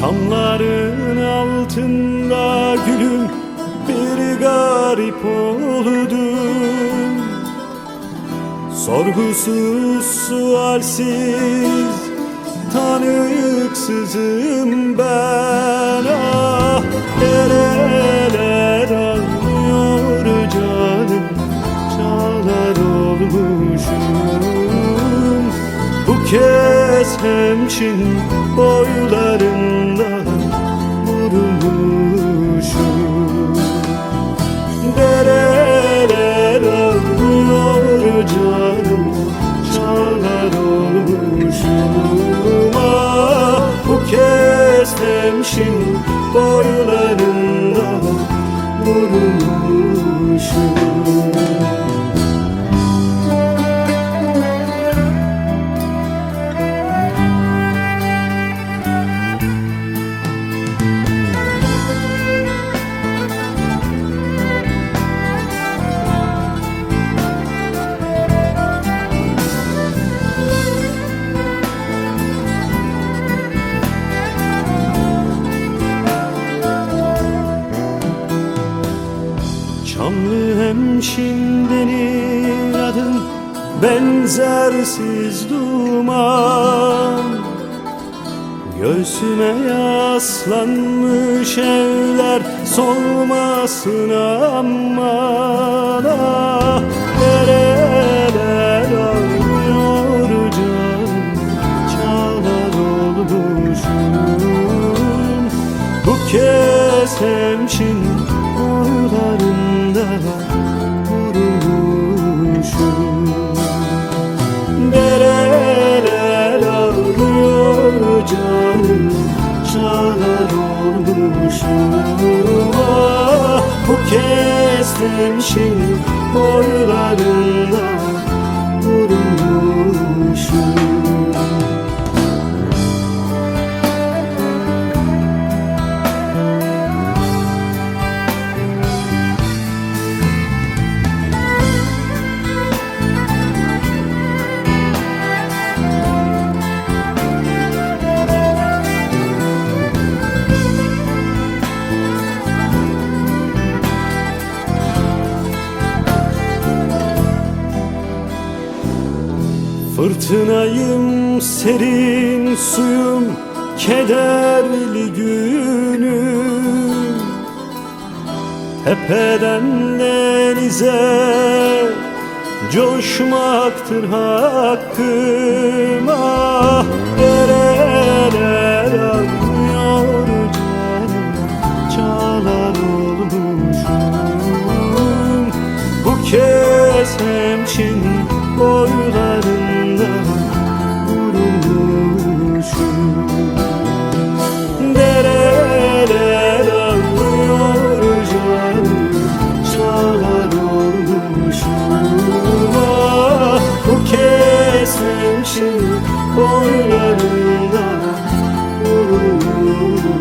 Çamların altında gülüm bir garip oldum. Sorgusuz sualsiz tanıksızım ben. Ah Dereler ağlıyor canım çağlar olmuşum. Bu kez hemşin boylarında vurulmuşum. Dereler ağlıyor canım Çağlar olmuşum. Ah bu kez hemşin boylarında vurulmuşum Çamlı hemşindenin adın benzersiz duman. Göğsüme yaslanmış evler solmasın aman ah. Dereler ağlıyor canım çağlar olmuşum. Bu kez hemşin boylarında vurulmuşum Dereler ağlıyor canım Çağlar olmuşum. Ah, Bu kez hemşin boylarında vurulmuşum Fırtınayım serin suyum kederli günüm. Tepeden denize coşmaktır hakkım. Ah dereler boylarında vurulmuşum